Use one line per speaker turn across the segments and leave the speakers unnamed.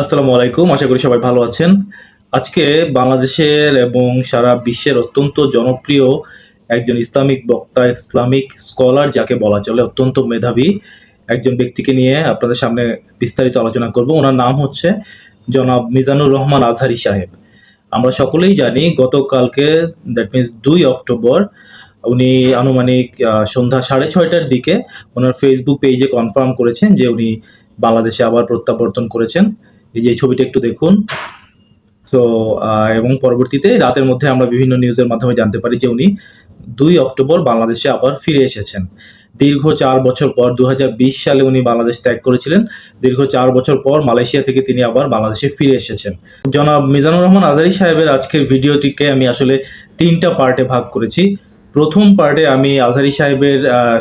আসসালামু আলাইকুম আশা করি সবাই ভালো আছেন আজকে বাংলাদেশের এবং সারা বিশ্বের অত্যন্ত জনপ্রিয় একজন ইসলামিক বক্তা ইসলামিক স্কলার যাকে বলা চলে অত্যন্ত মেধাবী একজন ব্যক্তিকে নিয়ে আপনাদের সামনে বিস্তারিত আলোচনা করব ওনার নাম হচ্ছে জনাব মিজানুর রহমান আজহারি সাহেব আমরা সকলেই জানি গতকালকে দ্যাট মিনস দুই অক্টোবর উনি আনুমানিক সন্ধ্যা সাড়ে ছয়টার দিকে ওনার ফেসবুক পেজে কনফার্ম করেছেন যে উনি বাংলাদেশে আবার প্রত্যাবর্তন করেছেন এই যে ছবিটা একটু দেখুন সো এবং পরবর্তীতে রাতের মধ্যে আমরা বিভিন্ন নিউজের মাধ্যমে জানতে পারি যে উনি দুই অক্টোবর বাংলাদেশে আবার ফিরে এসেছেন দীর্ঘ চার বছর পর দু সালে উনি বাংলাদেশ ত্যাগ করেছিলেন দীর্ঘ চার বছর পর মালয়েশিয়া থেকে তিনি আবার বাংলাদেশে ফিরে এসেছেন জনাব মিজানুর রহমান আজারি সাহেবের আজকের ভিডিওটিকে আমি আসলে তিনটা পার্টে ভাগ করেছি প্রথম পার্টে আমি আজারি সাহেবের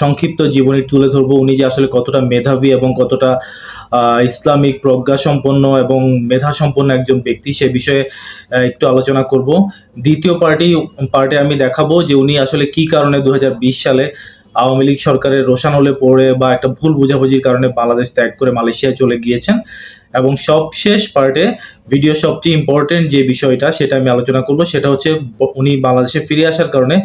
সংক্ষিপ্ত জীবনী তুলে ধরবো উনি যে আসলে কতটা মেধাবী এবং কতটা ইসলামিক প্রজ্ঞা সম্পন্ন এবং মেধা সম্পন্ন একজন ব্যক্তি সে বিষয়ে একটু আলোচনা করব দ্বিতীয় পার্টি পার্টে আমি দেখাবো যে উনি আসলে কি কারণে দু সালে আওয়ামী লীগ সরকারের রোশান হলে পড়ে বা একটা ভুল বোঝাবুঝির কারণে বাংলাদেশ ত্যাগ করে মালয়েশিয়া চলে গিয়েছেন এবং সবশেষ পার্টে ভিডিও সবচেয়ে ইম্পর্টেন্ট যে বিষয়টা সেটা আমি আলোচনা করব সেটা হচ্ছে উনি বাংলাদেশে ফিরে আসার কারণে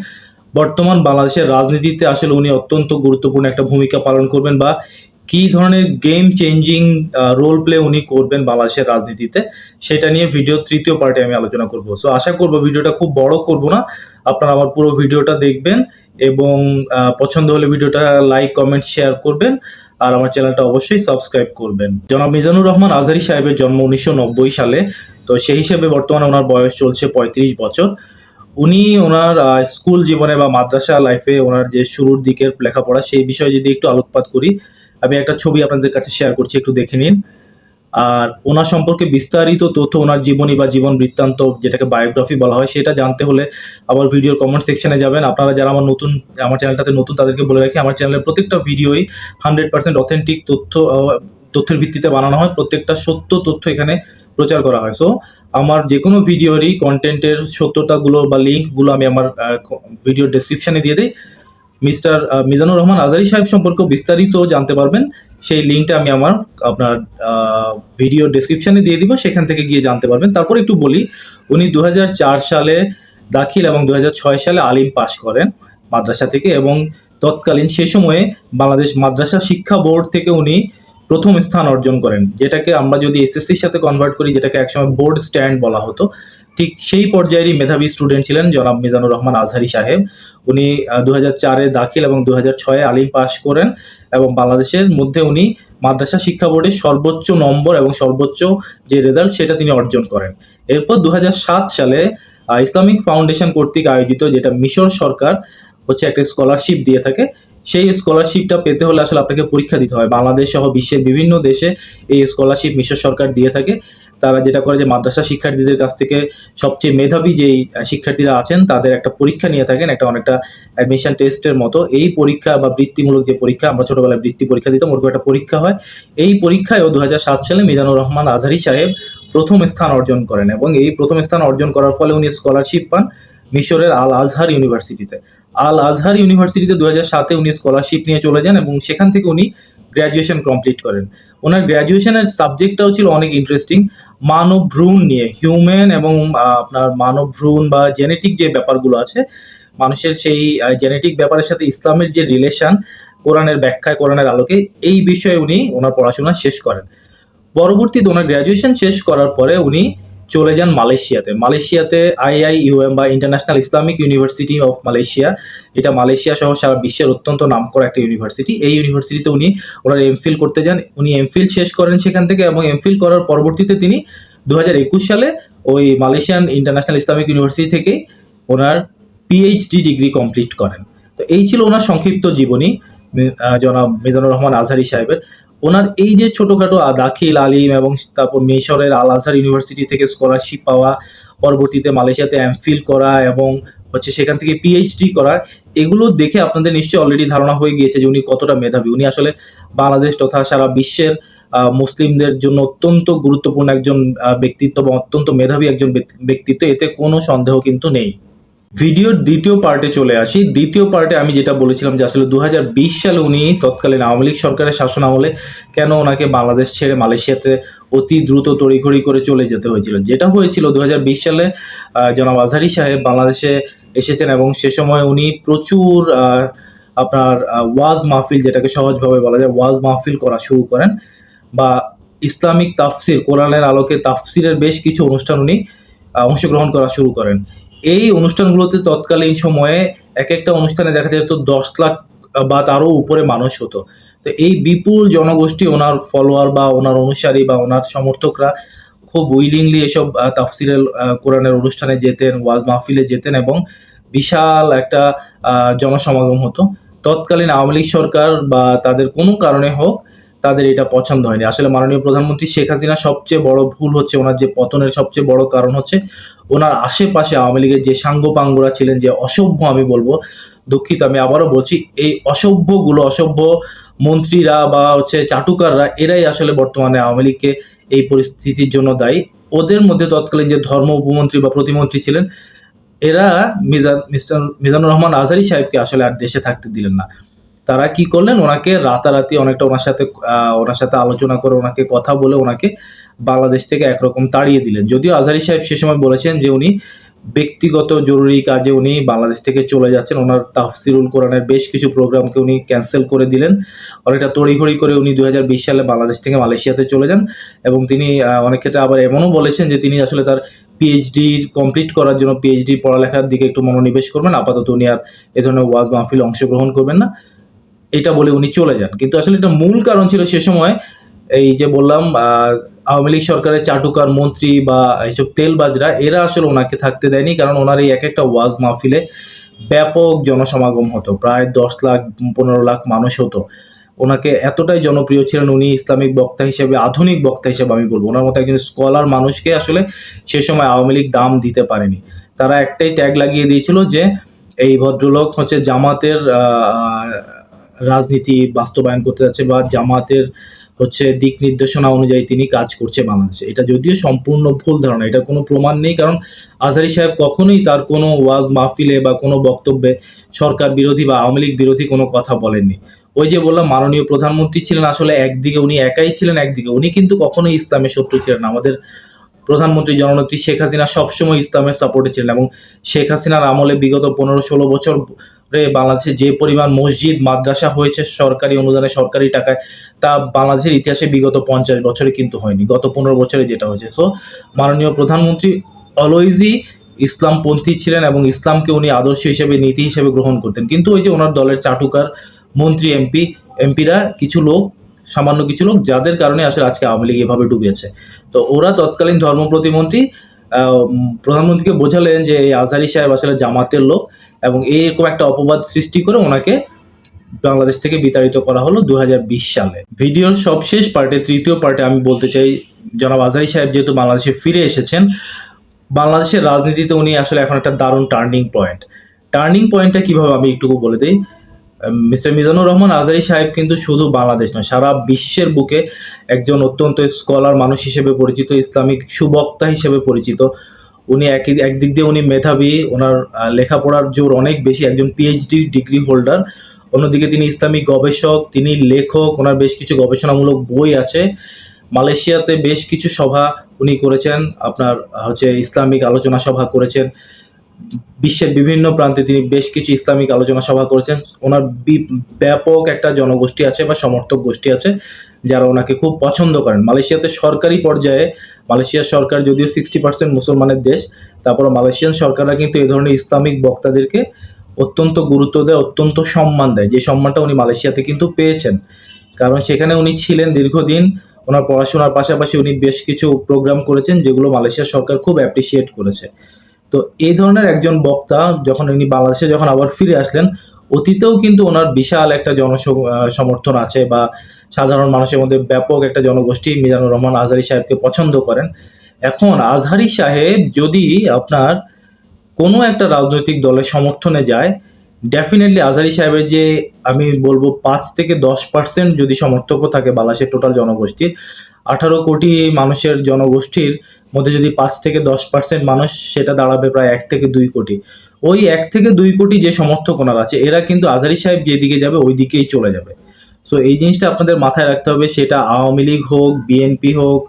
বর্তমান বাংলাদেশের রাজনীতিতে আসলে উনি অত্যন্ত গুরুত্বপূর্ণ একটা ভূমিকা পালন করবেন বা কি ধরনের গেম চেঞ্জিং রোল প্লে উনি করবেন বাংলাদেশের রাজনীতিতে সেটা নিয়ে ভিডিও তৃতীয় পার্টে আমি আলোচনা করব সো আশা করব ভিডিওটা খুব বড় করব না আপনারা আমার পুরো ভিডিওটা দেখবেন এবং পছন্দ হলে ভিডিওটা লাইক কমেন্ট শেয়ার করবেন আর আমার চ্যানেলটা অবশ্যই সাবস্ক্রাইব করবেন জনাব মিজানুর রহমান আজহারি সাহেবের জন্ম উনিশশো সালে তো সেই হিসেবে বর্তমানে ওনার বয়স চলছে পঁয়ত্রিশ বছর উনি ওনার স্কুল জীবনে বা মাদ্রাসা লাইফে ওনার যে শুরুর দিকের লেখাপড়া সেই বিষয়ে যদি একটু আলোকপাত করি আমি একটা ছবি আপনাদের কাছে শেয়ার করছি একটু দেখে নিন আর ওনার সম্পর্কে বিস্তারিত তথ্য ওনার জীবনী বা জীবন বৃত্তান্ত যেটাকে বায়োগ্রাফি বলা হয় সেটা জানতে হলে আমার ভিডিওর কমেন্ট সেকশনে যাবেন আপনারা যারা আমার নতুন আমার চ্যানেলটাতে নতুন তাদেরকে বলে রাখি আমার চ্যানেলের প্রত্যেকটা ভিডিওই হান্ড্রেড পার্সেন্ট অথেন্টিক তথ্য তথ্যের ভিত্তিতে বানানো হয় প্রত্যেকটা সত্য তথ্য এখানে প্রচার করা হয় সো আমার যে কোনো ভিডিওরই কন্টেন্টের সত্যতাগুলো বা লিঙ্কগুলো আমি আমার ভিডিও ডেসক্রিপশানে দিয়ে দিই মিস্টার মিজানুর রহমান আজারি সাহেব সম্পর্কে বিস্তারিত জানতে পারবেন সেই লিঙ্কটা আমি আমার আপনার ভিডিও ডেসক্রিপশানে দিয়ে দিব সেখান থেকে গিয়ে জানতে পারবেন তারপর একটু বলি উনি দু সালে দাখিল এবং দু সালে আলিম পাশ করেন মাদ্রাসা থেকে এবং তৎকালীন সে সময়ে বাংলাদেশ মাদ্রাসা শিক্ষা বোর্ড থেকে উনি প্রথম স্থান অর্জন করেন যেটাকে আমরা যদি এসএসসির সাথে কনভার্ট করি যেটাকে একসময় বোর্ড স্ট্যান্ড বলা হতো ঠিক সেই পর্যায়েরই মেধাবী স্টুডেন্ট ছিলেন জনাব মিজানুর রহমান আজহারি সাহেব উনি দু চারে দাখিল এবং দু ছয়ে আলিম পাশ করেন এবং বাংলাদেশের মধ্যে উনি মাদ্রাসা শিক্ষা বোর্ডে সর্বোচ্চ নম্বর এবং সর্বোচ্চ যে রেজাল্ট সেটা তিনি অর্জন করেন এরপর দু সালে ইসলামিক ফাউন্ডেশন কর্তৃক আয়োজিত যেটা মিশর সরকার হচ্ছে একটা স্কলারশিপ দিয়ে থাকে সেই স্কলারশিপটা পেতে হলে আসলে আপনাকে পরীক্ষা দিতে হয় বাংলাদেশ সহ বিশ্বের বিভিন্ন দেশে এই স্কলারশিপ মিশর সরকার দিয়ে থাকে তারা যেটা করে যে মাদ্রাসা শিক্ষার্থীদের কাছ থেকে সবচেয়ে মেধাবী যেই শিক্ষার্থীরা আছেন তাদের একটা পরীক্ষা নিয়ে থাকেন একটা অনেকটা অ্যাডমিশন টেস্টের মতো এই পরীক্ষা বা বৃত্তিমূলক যে পরীক্ষা আমরা ছোটবেলায় বৃত্তি পরীক্ষা দিতাম ওরকম একটা পরীক্ষা হয় এই পরীক্ষায়ও দু সালে মিজানুর রহমান আজহারি সাহেব প্রথম স্থান অর্জন করেন এবং এই প্রথম স্থান অর্জন করার ফলে উনি স্কলারশিপ পান মিশরের আল আজহার ইউনিভার্সিটিতে আল আজহার ইউনিভার্সিটিতে দু হাজার সাতে উনি স্কলারশিপ নিয়ে চলে যান এবং সেখান থেকে উনি গ্র্যাজুয়েশন কমপ্লিট করেন ওনার গ্র্যাজুয়েশনের সাবজেক্টটাও ছিল অনেক ইন্টারেস্টিং মানব ভ্রূণ নিয়ে হিউম্যান এবং আপনার মানব ভ্রূণ বা জেনেটিক যে ব্যাপারগুলো আছে মানুষের সেই জেনেটিক ব্যাপারের সাথে ইসলামের যে রিলেশন কোরআনের ব্যাখ্যায় কোরআনের আলোকে এই বিষয়ে উনি ওনার পড়াশোনা শেষ করেন পরবর্তীতে ওনার গ্র্যাজুয়েশন শেষ করার পরে উনি চলে যান মালয়েশিয়াতে মালয়েশিয়াতে আইআইইউএম বা international Islamic university of Malaysia এটা মালয়েশিয়া সহ সারা বিশ্বের অত্যন্ত নামকরা একটা ইউনিভার্সিটি এই ইউনিভার্সিটিতে উনি ওনার এমফিল করতে যান উনি এমফিল শেষ করেন সেখান থেকে এবং এমফিল করার পরবর্তীতে তিনি দু সালে ওই মালয়েশিয়ান ইন্টারন্যাশনাল ইসলামিক ইউনিভার্সিটি থেকে ওনার পিএইচডি ডিগ্রি কমপ্লিট করেন তো এই ছিল ওনার সংক্ষিপ্ত জীবনী জনাব মিজানুর রহমান আজহারি সাহেবের ওনার এই যে ছোটোখাটো দাখিল আলিম এবং তারপর মেশরের আল আজহার ইউনিভার্সিটি থেকে স্কলারশিপ পাওয়া পরবর্তীতে মালয়েশিয়াতে এমফিল করা এবং হচ্ছে সেখান থেকে পিএইচডি করা এগুলো দেখে আপনাদের নিশ্চয়ই অলরেডি ধারণা হয়ে গিয়েছে যে উনি কতটা মেধাবী উনি আসলে বাংলাদেশ তথা সারা বিশ্বের মুসলিমদের জন্য অত্যন্ত গুরুত্বপূর্ণ একজন ব্যক্তিত্ব বা অত্যন্ত মেধাবী একজন ব্যক্তিত্ব এতে কোনো সন্দেহ কিন্তু নেই ভিডিওর দ্বিতীয় পার্টে চলে আসি দ্বিতীয় পার্টে আমি যেটা বলেছিলাম যে আসলে দু সালে উনি তৎকালীন আওয়ামী লীগ সরকারের শাসন আমলে কেন ওনাকে বাংলাদেশ ছেড়ে মালয়েশিয়াতে অতি দ্রুত তড়িঘড়ি করে চলে যেতে হয়েছিল যেটা হয়েছিল দু সালে জনাব আজহারি সাহেব বাংলাদেশে এসেছেন এবং সে সময় উনি প্রচুর আপনার ওয়াজ মাহফিল যেটাকে সহজভাবে বলা যায় ওয়াজ মাহফিল করা শুরু করেন বা ইসলামিক তাফসির কোরআনের আলোকে তাফসিরের বেশ কিছু অনুষ্ঠান উনি অংশগ্রহণ করা শুরু করেন এই অনুষ্ঠানগুলোতে তৎকালীন সময়ে এক একটা অনুষ্ঠানে দেখা যেত দশ লাখ বা তারও উপরে মানুষ হতো তো এই বিপুল জনগোষ্ঠী ওনার ফলোয়ার বা ওনার অনুসারী বা ওনার সমর্থকরা খুব উইলিংলি এসব তাফসিলের কোরআনের অনুষ্ঠানে যেতেন ওয়াজ মাহফিলে যেতেন এবং বিশাল একটা জনসমাগম হতো তৎকালীন আওয়ামী লীগ সরকার বা তাদের কোনো কারণে হোক তাদের এটা পছন্দ হয়নি আসলে মাননীয় প্রধানমন্ত্রী শেখ হাসিনা সবচেয়ে বড় ভুল হচ্ছে ওনার যে পতনের সবচেয়ে বড় কারণ হচ্ছে ওনার আশেপাশে আওয়ামী লীগের যে পাঙ্গুরা ছিলেন যে অসভ্য আমি বলবো দুঃখিত আমি আবারও বলছি এই অসভ্যগুলো অসভ্য মন্ত্রীরা বা হচ্ছে চাটুকাররা এরাই আসলে বর্তমানে আওয়ামী লীগকে এই পরিস্থিতির জন্য দায়ী ওদের মধ্যে তৎকালীন যে ধর্ম উপমন্ত্রী বা প্রতিমন্ত্রী ছিলেন এরা মিজান মিস্টার মিজানুর রহমান আজারি সাহেবকে আসলে আর দেশে থাকতে দিলেন না তারা কি করলেন ওনাকে রাতারাতি অনেকটা ওনার সাথে ওনার সাথে আলোচনা করে ওনাকে কথা বলে ওনাকে বাংলাদেশ থেকে একরকম তাড়িয়ে দিলেন যদিও আজহারি সাহেব সে সময় বলেছেন যে উনি ব্যক্তিগত জরুরি কাজে উনি বাংলাদেশ থেকে চলে যাচ্ছেন ওনার তাফসিরুল কোরআনের বেশ কিছু প্রোগ্রামকে উনি ক্যান্সেল করে দিলেন অনেকটা তড়িঘড়ি করে উনি দু সালে বাংলাদেশ থেকে মালয়েশিয়াতে চলে যান এবং তিনি অনেক ক্ষেত্রে আবার এমনও বলেছেন যে তিনি আসলে তার পিএইচডি কমপ্লিট করার জন্য পিএইচডি পড়ালেখার দিকে একটু মনোনিবেশ করবেন আপাতত উনি আর এ ধরনের ওয়াজ মাহফিল অংশগ্রহণ করবেন না এটা বলে উনি চলে যান কিন্তু আসলে এটা মূল কারণ ছিল সে সময় এই যে বললাম আওয়ামী লীগ সরকারের চাটুকার মন্ত্রী বা এইসব তেলবাজরা এরা আসলে ওনাকে থাকতে দেয়নি কারণ ওনার এই এক একটা ওয়াজ মাহফিলে ব্যাপক জনসমাগম হতো প্রায় দশ লাখ পনেরো লাখ মানুষ হতো ওনাকে এতটাই জনপ্রিয় ছিলেন উনি ইসলামিক বক্তা হিসেবে আধুনিক বক্তা হিসেবে আমি বলবো ওনার মতো একজন স্কলার মানুষকে আসলে সে সময় আওয়ামী লীগ দাম দিতে পারেনি তারা একটাই ট্যাগ লাগিয়ে দিয়েছিল যে এই ভদ্রলোক হচ্ছে জামাতের রাজনীতি বাস্তবায়ন করতে যাচ্ছে বা জামাতের হচ্ছে দিক নির্দেশনা অনুযায়ী তিনি কাজ করছে বাংলাদেশে এটা যদিও সম্পূর্ণ ভুল ধারণা এটা কোনো প্রমাণ নেই কারণ আজহারি সাহেব কখনোই তার কোনো ওয়াজ মাহফিলে বা কোনো বক্তব্যে সরকার বিরোধী বা আওয়ামী লীগ বিরোধী কোনো কথা বলেননি ওই যে বললাম মাননীয় প্রধানমন্ত্রী ছিলেন আসলে একদিকে উনি একাই ছিলেন একদিকে উনি কিন্তু কখনোই ইসলামের শত্রু ছিলেন আমাদের প্রধানমন্ত্রী জননেত্রী শেখ হাসিনা সবসময় ইসলামের সাপোর্টে ছিলেন এবং শেখ হাসিনার আমলে বিগত পনেরো ষোলো বছর বাংলাদেশে যে পরিমাণ মসজিদ মাদ্রাসা হয়েছে সরকারি অনুদানে সরকারি টাকায় তা বাংলাদেশের ইতিহাসে বিগত পঞ্চাশ বছরে কিন্তু হয়নি গত পনেরো বছরে যেটা হয়েছে সো মাননীয় প্রধানমন্ত্রী অলওয়েজই ইসলামপন্থী ছিলেন এবং ইসলামকে উনি আদর্শ হিসেবে নীতি হিসেবে গ্রহণ করতেন কিন্তু ওই যে ওনার দলের চাটুকার মন্ত্রী এমপি এমপিরা কিছু লোক সামান্য কিছু লোক যাদের কারণে আসলে আজকে আওয়ামী লীগ এভাবে ডুবেছে তো ওরা তৎকালীন ধর্ম প্রতিমন্ত্রী প্রধানমন্ত্রীকে বোঝালেন যে এই আজহারি সাহেব আসলে জামাতের লোক এবং এইরকম একটা অপবাদ সৃষ্টি করে ওনাকে বাংলাদেশ থেকে বিতাড়িত করা হলো দু সালে ভিডিওর সবশেষ পার্টে তৃতীয় পার্টে আমি বলতে চাই জনাব আজারি সাহেব যেহেতু বাংলাদেশে ফিরে এসেছেন বাংলাদেশের রাজনীতিতে উনি আসলে এখন একটা দারুণ টার্নিং পয়েন্ট টার্নিং পয়েন্টটা কিভাবে আমি একটুকু বলে দিই মিস্টার মিজানুর রহমান আজারি সাহেব কিন্তু শুধু বাংলাদেশ নয় সারা বিশ্বের বুকে একজন অত্যন্ত স্কলার মানুষ হিসেবে পরিচিত ইসলামিক সুবক্তা হিসেবে পরিচিত উনি এক একদিক দিয়ে উনি মেধাবী ওনার লেখাপড়ার জোর অনেক বেশি একজন পিএইচডি ডিগ্রি হোল্ডার অন্যদিকে তিনি ইসলামিক গবেষক তিনি লেখক ওনার বেশ কিছু গবেষণামূলক বই আছে মালয়েশিয়াতে বেশ কিছু সভা উনি করেছেন আপনার হচ্ছে ইসলামিক আলোচনা সভা করেছেন বিশ্বের বিভিন্ন প্রান্তে তিনি বেশ কিছু ইসলামিক আলোচনা সভা করেছেন ওনার ব্যাপক একটা জনগোষ্ঠী আছে বা সমর্থক গোষ্ঠী আছে যারা ওনাকে খুব পছন্দ করেন মালয়েশিয়াতে সরকারি পর্যায়ে মালয়েশিয়া সরকার যদিও সিক্সটি পার্সেন্ট মুসলমানের দেশ তারপরে মালয়েশিয়ান সরকাররা কিন্তু এই ধরনের ইসলামিক বক্তাদেরকে অত্যন্ত গুরুত্ব দেয় অত্যন্ত সম্মান দেয় যে সম্মানটা উনি মালয়েশিয়াতে কিন্তু পেয়েছেন কারণ সেখানে উনি ছিলেন দীর্ঘদিন ওনার পড়াশোনার পাশাপাশি উনি বেশ কিছু প্রোগ্রাম করেছেন যেগুলো মালয়েশিয়া সরকার খুব অ্যাপ্রিসিয়েট করেছে তো এই ধরনের একজন বক্তা যখন উনি বাংলাদেশে যখন আবার ফিরে আসলেন অতীতেও কিন্তু ওনার বিশাল একটা জন সমর্থন আছে বা সাধারণ মানুষের মধ্যে ব্যাপক একটা জনগোষ্ঠী মিজানুর রহমান আজহারি সাহেবকে পছন্দ করেন এখন আজহারি সাহেব যদি আপনার কোনো একটা রাজনৈতিক দলের সমর্থনে যায় ডেফিনেটলি আজহারি সাহেবের যে আমি বলবো পাঁচ থেকে দশ পার্সেন্ট যদি সমর্থকও থাকে বাংলাদেশের টোটাল জনগোষ্ঠীর আঠারো কোটি মানুষের জনগোষ্ঠীর মধ্যে যদি পাঁচ থেকে দশ পার্সেন্ট মানুষ সেটা দাঁড়াবে প্রায় এক থেকে দুই কোটি ওই এক থেকে দুই কোটি যে সমর্থক ওনার আছে এরা কিন্তু আজহারি সাহেব যেদিকে যাবে ওই দিকেই চলে যাবে সো এই জিনিসটা আপনাদের মাথায় রাখতে হবে সেটা আওয়ামী লীগ হোক বিএনপি হোক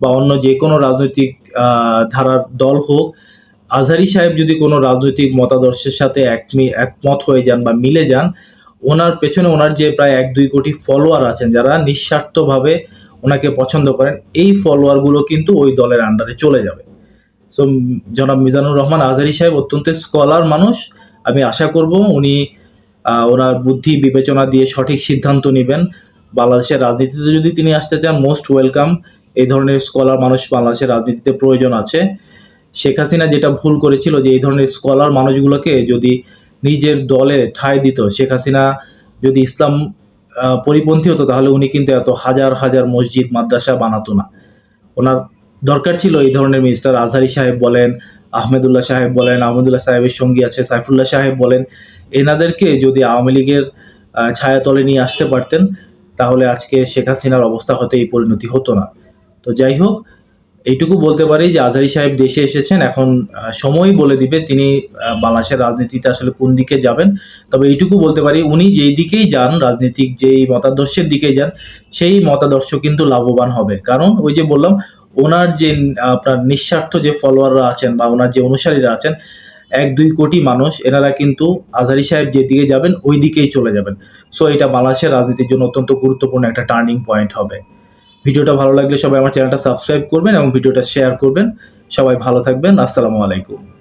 বা অন্য যে কোনো রাজনৈতিক ধারার দল হোক আজহারি সাহেব যদি কোনো রাজনৈতিক মতাদর্শের সাথে একমি একমত হয়ে যান বা মিলে যান ওনার পেছনে ওনার যে প্রায় এক দুই কোটি ফলোয়ার আছেন যারা নিঃস্বার্থভাবে ওনাকে পছন্দ করেন এই ফলোয়ারগুলো কিন্তু ওই দলের আন্ডারে চলে যাবে সো জনাব মিজানুর রহমান আজহারি সাহেব অত্যন্ত স্কলার মানুষ আমি আশা করব উনি ওনার বুদ্ধি বিবেচনা দিয়ে সঠিক সিদ্ধান্ত নেবেন বাংলাদেশের রাজনীতিতে যদি তিনি আসতে চান মোস্ট ওয়েলকাম এই ধরনের স্কলার মানুষ বাংলাদেশের রাজনীতিতে প্রয়োজন আছে শেখ হাসিনা যেটা ভুল করেছিল যে এই ধরনের স্কলার মানুষগুলোকে যদি নিজের দলে ঠাঁই দিত শেখ হাসিনা যদি ইসলাম পরিপন্থী হতো তাহলে উনি কিন্তু এত হাজার হাজার মসজিদ মাদ্রাসা বানাতো না ওনার দরকার ছিল এই ধরনের মিস্টার আজহারি সাহেব বলেন আহমেদুল্লাহ সাহেব বলেন আহমেদুল্লাহ সাহেবের সঙ্গী আছে সাইফুল্লাহ সাহেব বলেন এনাদেরকে যদি আওয়ামী লীগের ছায়াতলে নিয়ে আসতে পারতেন তাহলে আজকে শেখ হাসিনার অবস্থা হতে এই পরিণতি হতো না তো যাই হোক এইটুকু বলতে পারি যে আজারি সাহেব দেশে এসেছেন এখন সময় বলে দিবে তিনি বাংলাদেশের রাজনীতিতে আসলে কোন দিকে যাবেন তবে এইটুকু বলতে পারি উনি যেই দিকেই যান রাজনীতিক যেই মতাদর্শের দিকে যান সেই মতাদর্শ কিন্তু লাভবান হবে কারণ ওই যে বললাম ওনার যে আপনার নিঃস্বার্থ যে ফলোয়াররা আছেন বা ওনার যে অনুসারীরা আছেন এক দুই কোটি মানুষ এনারা কিন্তু আজহারি সাহেব যেদিকে যাবেন ওই দিকেই চলে যাবেন সো এটা বাংলাদেশের রাজনীতির জন্য অত্যন্ত গুরুত্বপূর্ণ একটা টার্নিং পয়েন্ট হবে ভিডিওটা ভালো লাগলে সবাই আমার চ্যানেলটা সাবস্ক্রাইব করবেন এবং ভিডিওটা শেয়ার করবেন সবাই ভালো থাকবেন আসসালামু আলাইকুম